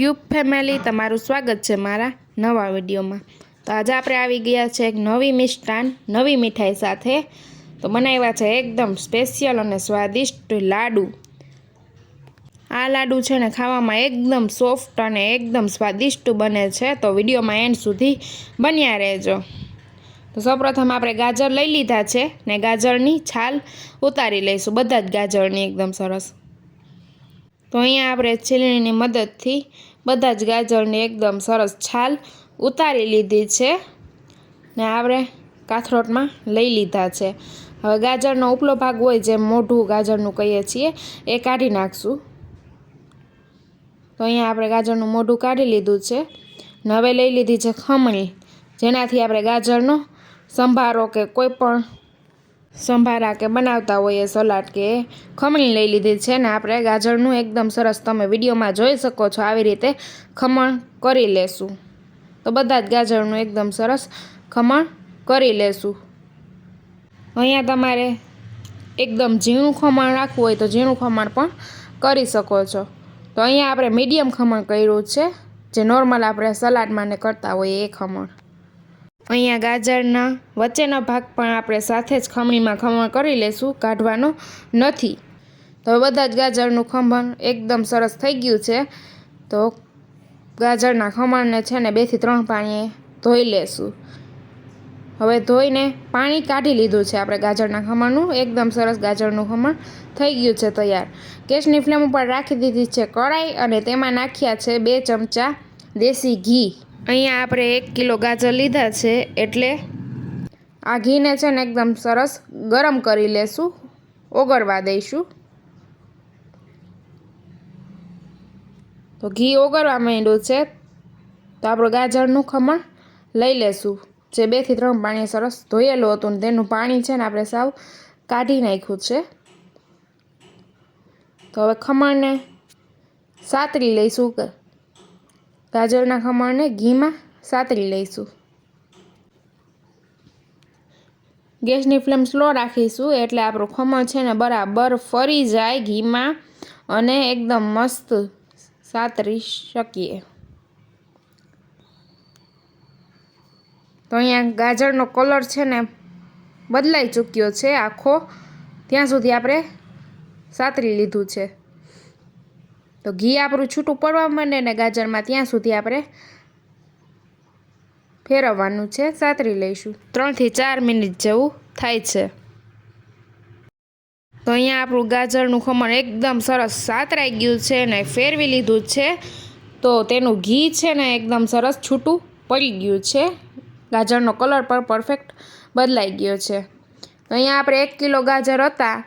YouTube family તમારું સ્વાગત છે મારા નવા વિડીયોમાં. તો આજે આપણે આવી ગયા છે એક નવી મિષ્ટાન, નવી મીઠાઈ સાથે. તો બનાવ્યા છે એકદમ સ્પેશિયલ અને સ્વાદિષ્ટ લાડુ. આ લાડુ છે ને ખાવામાં એકદમ સોફ્ટ અને એકદમ સ્વાદિષ્ટ બને છે. તો વિડીયોમાં એન્ડ સુધી બન્યા રહેજો. તો સૌપ્રથમ આપણે ગાજર લઈ લીધા છે ને ગાજરની છાલ ઉતારી લઈશું. બધા જ ગાજરની એકદમ સરસ. તો અહીંયા આપણે છીલણીની મદદથી બધા જ ગાજરની એકદમ સરસ છાલ ઉતારી લીધી છે ને આપણે કાથરોટમાં લઈ લીધા છે. હવે ગાજરનો ઉપલો ભાગ હોય જેમ મોઢું ગાજરનું કહીએ છીએ, એ કાઢી નાખશું. તો અહીંયા આપણે ગાજરનું મોઢું કાઢી લીધું છે ને હવે લઈ લીધી છે ખમણી. જેનાથી આપણે ગાજરનો સંભારો કે કોઈ પણ સંભારા કે બનાવતા હોઈએ સલાડ કે ખમણી લઈ લીધી છે ને આપણે ગાજરનું એકદમ સરસ તમે વિડીયોમાં જોઈ શકો છો આવી રીતે ખમણ કરી લેશું. તો બધા જ ગાજરનું એકદમ સરસ ખમણ કરી લેશું. અહીંયા તમારે એકદમ ઝીણું ખમણ રાખવું હોય તો ઝીણું ખમણ પણ કરી શકો છો. તો અહીંયા આપણે મીડિયમ ખમણ કર્યું છે. જે નોર્મલ આપણે સલાડમાં ને કરતા હોઈએ એ ખમણ. અહીંયા ગાજરના વચ્ચેનો ભાગ પણ આપણે સાથે જ ખમણીમાં ખમણ કરી લેશું, કાઢવાનો નથી. તો બધા જ ગાજરનું ખમણ એકદમ સરસ થઈ ગયું છે. તો ગાજરના ખમણને છે ને બેથી ત્રણ પાણીએ ધોઈ લેશું. હવે ધોઈને પાણી કાઢી લીધું છે આપણે ગાજરના ખમણનું. એકદમ સરસ ગાજરનું ખમણ થઈ ગયું છે તૈયાર. ગેસની ફ્લેમ ઉપર રાખી દીધી છે કડાઈ અને તેમાં નાખ્યા છે બે ચમચા દેશી ઘી. અહીંયા આપણે એક કિલો ગાજર લીધા છે એટલે આ ઘીને છે ને એકદમ સરસ ગરમ કરી લેશું, ઓગળવા દઈશું. તો ઘી ઓગળવા માંડ્યું છે, તો આપણું ગાજરનું ખમણ લઈ લેશું. જે બેથી ત્રણ પાણી સરસ ધોયેલું હતું ને તેનું પાણી છે ને આપણે સાવ કાઢી નાખ્યું છે. તો હવે ખમણને સાતરી લઈશું. ગાજરના ખમણને ઘીમાં સાતરી લઈશું. ગેસની ફ્લેમ સ્લો રાખીશું એટલે આપણું ખમણ છે ને બરાબર ફરી જાય ઘીમાં અને એકદમ મસ્ત સાતરી શકીએ. તો અહીંયા ગાજરનો કલર છે ને બદલાઈ ચૂક્યો છે આખો. ત્યાં સુધી આપણે સાતરી લીધું છે. તો ઘી આપણું છૂટું પડવા માંડે ને ગાજરમાં ત્યાં સુધી આપણે ફેરવવાનું છે, સાતરી લઈશું. ત્રણથી ચાર મિનિટ જેવું થાય છે. તો અહીંયા આપણું ગાજરનું ખમણ એકદમ સરસ સાતરાઈ ગયું છે ને ફેરવી લીધું છે. તો તેનું ઘી છે ને એકદમ સરસ છૂટું પડી ગયું છે. ગાજરનો કલર પણ પરફેક્ટ બદલાઈ ગયો છે. તો અહીંયા આપણે એક કિલો ગાજર હતા.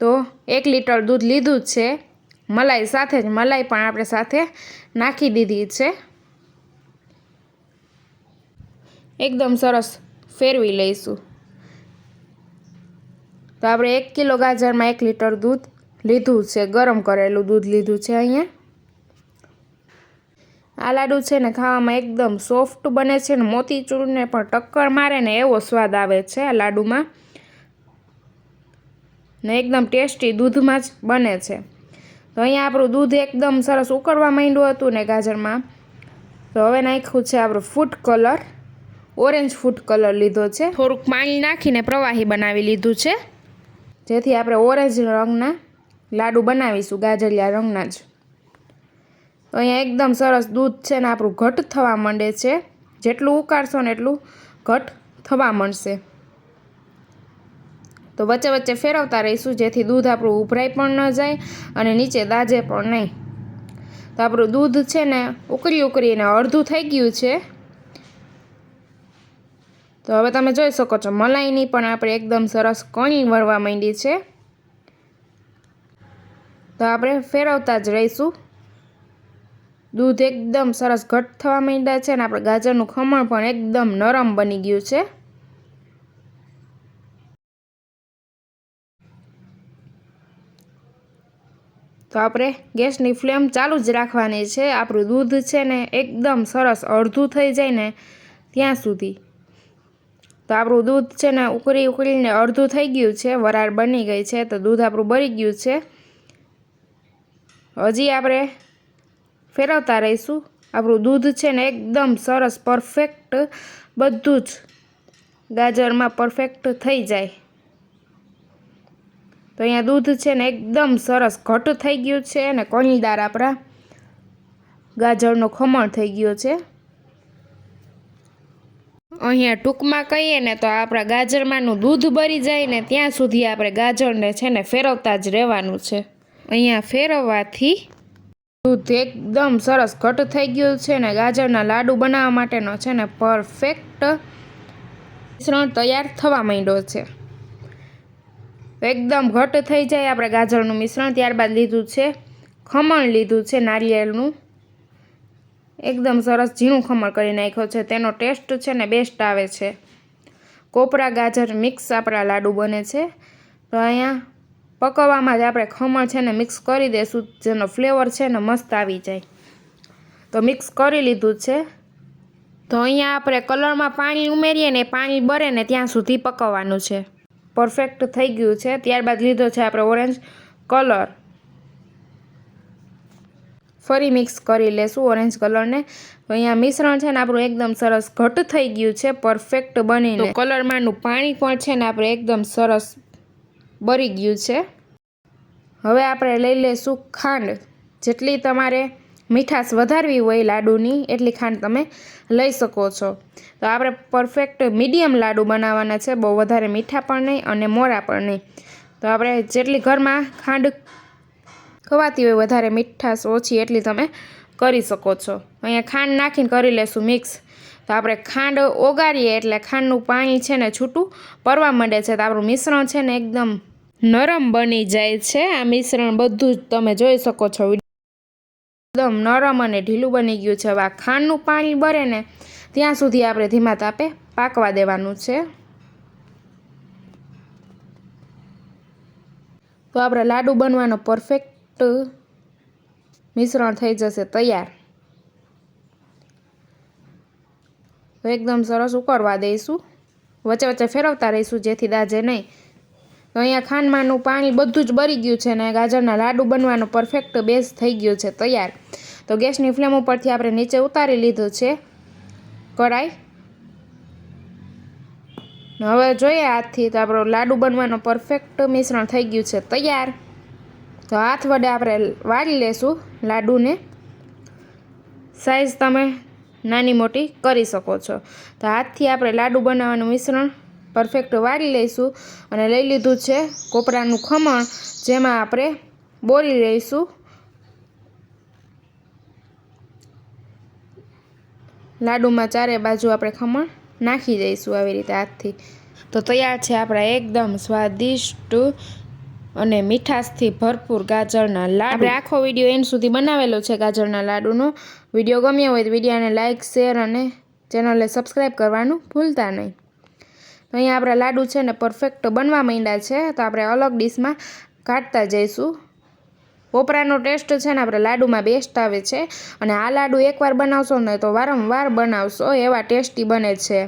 તો એક લીટર દૂધ લીધું છે. મલાઈ સાથે જ, મલાઈ પણ આપણે સાથે નાખી દીધી છે. એકદમ સરસ ફેરવી લઈશું. તો આપણે એક કિલો ગાજરમાં એક લીટર દૂધ લીધું છે, ગરમ કરેલું દૂધ લીધું છે અહીંયા. આ લાડુ છે ને ખાવામાં એકદમ સોફ્ટ બને છે ને મોતીચૂરને પણ ટક્કર મારે ને એવો સ્વાદ આવે છે આ લાડુમાં. ને એકદમ ટેસ્ટી દૂધમાં જ બને છે. તો અહીંયા આપણું દૂધ એકદમ સરસ ઉકળવા માંડ્યું હતું ને ગાજરમાં. તો હવે નાખ્યું છે આપણું food colour orange food colour લીધો છે. થોડુંક પાણી નાખીને પ્રવાહી બનાવી લીધું છે. જેથી આપણે ઓરેન્જ રંગના લાડુ બનાવીશું ગાજરિયા રંગના જ. તો અહીંયા એકદમ સરસ દૂધ છે ને આપણું ઘટ થવા માંડે છે. જેટલું ઉકાળશો ને એટલું ઘટ થવા માંડશે. તો વચ્ચે વચ્ચે ફેરવતા રહીશું, જેથી દૂધ આપણું ઉભરાઈ પણ ન જાય અને નીચે દાજે પણ નહીં. તો આપણું દૂધ છે ને ઉકળી ઉકળીને અડધું થઈ ગયું છે. તો હવે તમે જોઈ શકો છો, મલાઈની પણ આપણે એકદમ સરસ કણી વળવા માંડી છે. તો આપણે ફેરવતા જ રહીશું. દૂધ એકદમ સરસ ઘટ થવા માંડ્યા છે અને આપણે ગાજરનું ખમણ પણ એકદમ નરમ બની ગયું છે. તો આપણે ગેસની ફ્લેમ ચાલુ જ રાખવાની છે. આપણું દૂધ છે ને એકદમ સરસ અડધું થઈ જાય ને ત્યાં સુધી. તો આપણું દૂધ છે ને ઉકળી ઉકળીને અડધું થઈ ગયું છે. વરાળ બની ગઈ છે તો દૂધ આપણું બળી ગયું છે. હજી આપણે ફેરવતા રહીશું. આપણું દૂધ છે ને એકદમ સરસ પરફેક્ટ બધું જ ગાજરમાં પરફેક્ટ થઈ જાય. તો અહીંયા દૂધ છે ને એકદમ સરસ ઘટ થઈ ગયું છે અને કોણીદાર આપણા ગાજરનો ખમણ થઈ ગયો છે. અહીંયા ટૂંકમાં કહીએ ને તો આપણા ગાજરમાંનું દૂધ બળી જાય ને ત્યાં સુધી આપણે ગાજરને છે ને ફેરવતા જ રહેવાનું છે. અહીંયા ફેરવવાથી દૂધ એકદમ સરસ ઘટ થઈ ગયું છે ને ગાજરના લાડુ બનાવવા માટેનો છે ને પરફેક્ટ મિશ્રણ તૈયાર થવા માંડ્યો છે. એકદમ ઘટ થઈ જાય આપણે ગાજરનું મિશ્રણ, ત્યારબાદ લીધું છે ખમણ, લીધું છે નારિયેળનું. એકદમ સરસ ઝીણું ખમણ કરી નાખ્યો છે. તેનો ટેસ્ટ છે ને બેસ્ટ આવે છે. કોપરા ગાજર મિક્સ આપણા લાડુ બને છે. તો અહીંયા પકવવામાં જ આપણે ખમણ છે ને મિક્સ કરી દઈશું જેનો ફ્લેવર છે ને મસ્ત આવી જાય. તો મિક્સ કરી લીધું છે. તો અહીંયા આપણે કલરમાં પાણી ઉમેરીએ ને પાણી બરે ને ત્યાં સુધી પકવવાનું છે. પરફેક્ટ થઈ ગયું છે. ત્યારબાદ લીધો છે આપણે ઓરેન્જ કલર ફરી મિક્સ કરી લેશું ઓરેન્જ કલરને અહીંયા મિશ્રણ છે ને આપણું એકદમ સરસ ઘટ થઈ ગયું છે પરફેક્ટ બનીને. કલરમાંનું પાણી પણ છે ને આપણે એકદમ સરસ બળી ગયું છે. હવે આપણે લઈ લઈશું ખાંડ. જેટલી તમારે મીઠાશ વધારવી હોય લાડુની, એટલી ખાંડ તમે લઈ શકો છો. તો આપણે પરફેક્ટ મીડિયમ લાડુ બનાવવાના છે. બહુ વધારે મીઠા પણ નહીં અને મોરા પણ નહીં. તો આપણે જેટલી ઘરમાં ખાંડ ખવાતી હોય, વધારે મીઠાશ, ઓછી એટલી તમે કરી શકો છો. અહીંયા ખાંડ નાખીને કરી લેશું મિક્સ તો આપણે ખાંડ ઓગાળીએ એટલે ખાંડનું પાણી છે ને છૂટું પડવા માંડે છે. તો આપણું મિશ્રણ છે ને એકદમ નરમ બની જાય છે. આ મિશ્રણ બધું જ તમે જોઈ શકો છો. એકદમ નરમ અને ઢીલું બની ગયું છે. હવે આ ખાંડનું પાણી બરે ને ત્યાં સુધી આપણે ધીમા તાપે પાકવા દેવાનું છે. તો આપણે લાડુ બનવાનો પરફેક્ટ મિશ્રણ થઈ જશે તૈયાર. તો એકદમ સરસ ઉકળવા દઈશું. વચ્ચે વચ્ચે ફેરવતા રહીશું જેથી દાજે નહીં. તો અહીંયા ખાંડમાંનું પાણી બધું જ બળી ગયું છે ને ગાજરના લાડુ બનવાનો પરફેક્ટ બેઝ થઈ ગયો છે તૈયાર. તો ગેસની ફ્લેમ ઉપરથી આપણે નીચે ઉતારી લીધું છે. કઢાઈ. હવે જોઈએ હાથથી તો આપણો લાડુ બનવાનો પરફેક્ટ મિશ્રણ થઈ ગયું છે તૈયાર. તો હાથ વડે આપણે વાળી લેશું લાડુને. સાઈઝ તમે નાની મોટી કરી શકો છો. તો હાથથી આપણે લાડુ બનાવવાનું મિશ્રણ પરફેક્ટ વાળી લઈશું અને લઈ લીધું છે કોપરાનું ખમણ, જેમાં આપણે બોરી લઈશું. લાડુમાં ચારે બાજુ આપણે ખમણ નાખી દઈશું આવી રીતે હાથથી. તો તૈયાર છે આપણા એકદમ સ્વાદિષ્ટ અને મીઠાશથી ભરપૂર ગાજરના લાડુ. આપણે આખો વીડિયો એન્ડ સુધી બનાવેલો છે ગાજરના લાડુનો. વીડિયો ગમ્યો હોય તો વિડીયોને લાઇક શેર અને ચેનલને સબસ્ક્રાઈબ કરવાનું ભૂલતા નહીં. અહીંયા આપણા લાડુ છે ને પરફેક્ટ બનવા માંડ્યા છે, તો આપણે અલગ ડીશમાં કાઢતા જઈશું. પોપરાનો ટેસ્ટ છે ને આપણે લાડુમાં બેસ્ટ આવે છે, અને આ લાડુ એકવાર બનાવશો ને તો વારંવાર બનાવશો, એવા ટેસ્ટી બને છે.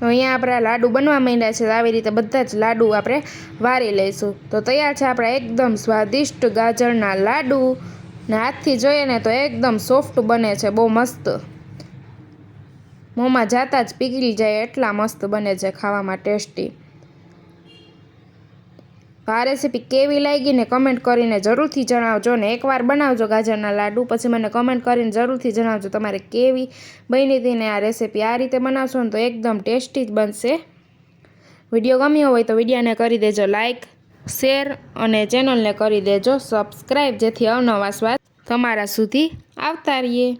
અહીંયા આપણા લાડુ બનવા માંડ્યા છે આવી રીતે બધા જ લાડુ આપણે વારી લઈશું. તો તૈયાર છે આપણા એકદમ સ્વાદિષ્ટ ગાજરના લાડુ. ને હાથથી જોઈએ ને તો એકદમ સોફ્ટ બને છે, બહુ મસ્ત. મોંમાં જાતા જ પીગળી જાય એટલા મસ્ત બને છે ખાવામાં ટેસ્ટી. આ રેસીપી કેવી લાગી ને કમેન્ટ કરીને જરૂરથી જણાવજો ને એકવાર બનાવજો ગાજરના લાડુ, પછી મને કમેન્ટ કરીને જરૂરથી જણાવજો તમારે કેવી બની હતી ને આ રેસીપી. આ રીતે બનાવશો ને તો એકદમ ટેસ્ટી જ બનશે. વીડિયો ગમ્યો હોય તો વિડીયોને કરી દેજો લાઇક શેર અને ચેનલને કરી દેજો સબસ્ક્રાઈબ જેથી અવનવા સ્વાદ તમારા સુધી આવતા રહીએ.